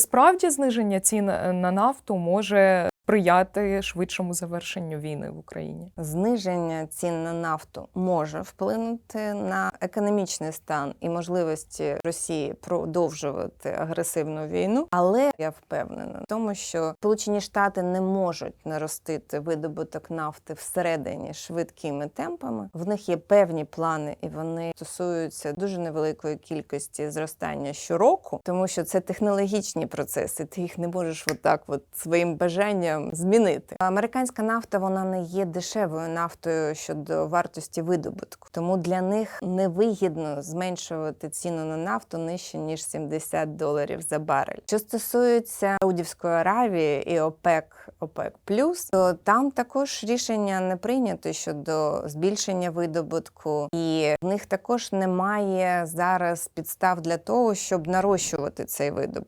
Справді зниження цін е, на нафту може сприяти швидшому завершенню війни в Україні. Зниження цін на нафту може вплинути на економічний стан і можливості Росії продовжувати агресивну війну, але я впевнена в тому, що Сполучені Штати не можуть наростити видобуток нафти всередині швидкими темпами. В них є певні плани, і вони стосуються дуже невеликої кількості зростання щороку, тому що це технологічні процеси. Ти їх не можеш отак, от своїм бажанням змінити. Американська нафта вона не є дешевою нафтою щодо вартості видобутку, тому для них невигідно зменшувати ціну на нафту нижче ніж 70 доларів за барель. Що стосується Саудівської Аравії і ОПЕК, ОПЕК плюс, то там також рішення не прийнято щодо збільшення видобутку, і в них також немає зараз підстав для того, щоб нарощувати цей видобуток.